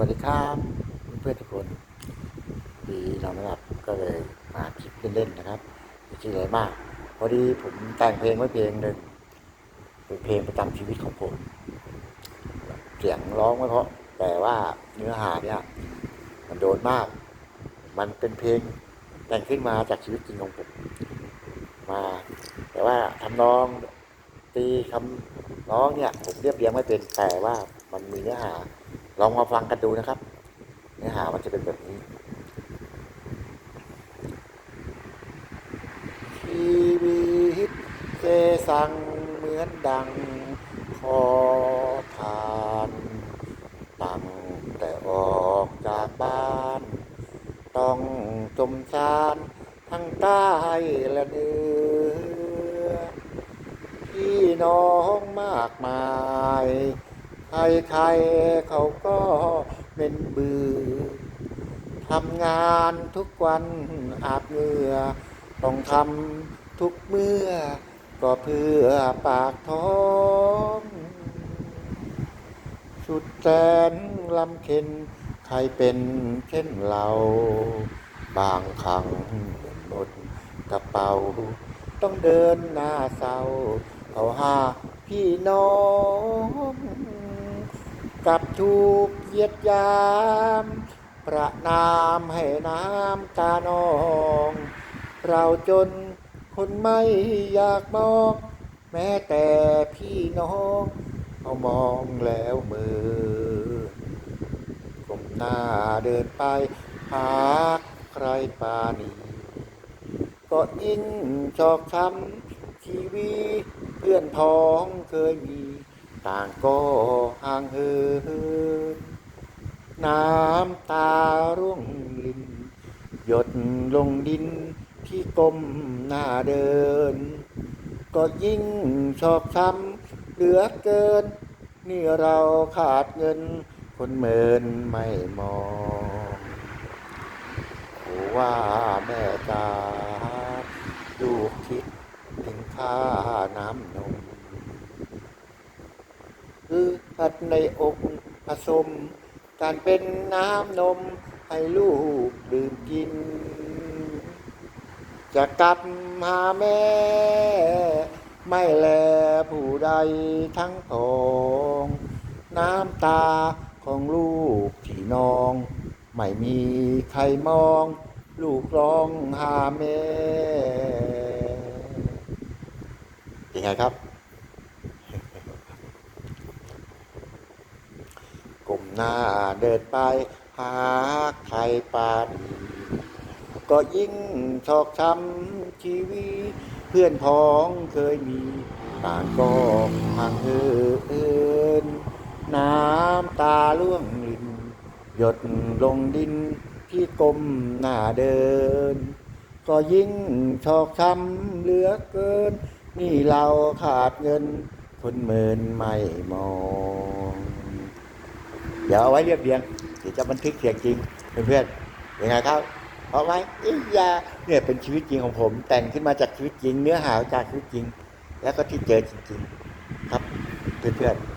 วัสดีครับเพื่อนทุกคนดีนอนไม่หลับก็เลยมาคลิปเล่นๆนะครับไม่ใช่อะไรมากพอดีผมแต่งเพลงไว้เพลงหนึ่งเป็นเพลงประจำชีวิตของผมเสียงร้องไม่เพราะแต่ว่าเนื้อหาเนี่ย มันโดนมาก มันเป็นเพลงแต่งขึ้นมาจากชีวิตจริงของผมมา แต่ว่าทำนองตีคำร้องเนี่ย ผมเรียบเรียงไม่เป็นแต่ว่ามันมีเนื้อหา ลองมาฟังกันดูนะครับ เนื้อหามันจะเป็นแบบนี้ ชีวิตเจสังเหมือนดังขอทานตั้งแต่ออกจากบ้าน ต้องจมสารทั้งใต้และเหนือพี่น้องมากมาย ใครๆเขาก็เป็นเบือทำงานทุกวันอาบเหงื่อ ต้องทำทุกเมื่อ ก็เพื่อปากท้อง สุดแสนลำเค็น ใครเป็นเช่นเรา บางครั้งหมดกระเป๋า ต้องเดินหน้าเศร้าเอาหาพี่น้อง กับถูกเยียดยาม ประนามให้น้ำตานอง เราจนคนไม่อยากมอง แม้แต่พี่น้องเขามองแล้วมือกลมหน้าเดินไป หาใครปานีก็ยิ่งชอกช้ำชีวิตเพื่อนพ้องเคยมี ต่างก็ห่างเหินน้ำตาร่วงลินหยดลงดินที่ก้มหน้าเดิน ก็ยิ่งชอกช้ำเหลือเกิน นี่เราขาดเงิน คนเมินไม่มองโอว่าแม่ตาลูกคิดถึงค่าน้ำนม คือหัดในอกผสมการเป็นน้ำนมให้ลูกดื่มกิน จะกลับหาแม่ ไม่แลผู้ใดทั้งทอง น้ำตาของลูกที่นอง ไม่มีใครมอง ลูกร้องหาแม่ยังไงครับ กลม หน้าเดินไป หาใครปาด ก็ยิ่งชอกช้ำชีวิตเพื่อนพ้องเคยมีต่างก็ห่างเหินน้ำตาล่วงลินหยดลงดินที่กลมหน้าเดิน ก็ยิ่งชอกช้ำเหลือเกิน นี่เราขาดเงิน คนเมินไม่มอง เดี๋ยวเอาไว้เรียบเรียงเดี๋ยวจะบันทึกเสียงจริงเพื่อนๆยังไงครับเพราะว่าอียาเนี่ยเป็นชีวิตจริงของผม แต่งขึ้นมาจากชีวิตจริง เนื้อหาจากชีวิตจริง แล้วก็ที่เจอจริง ๆ ครับเพื่อนๆ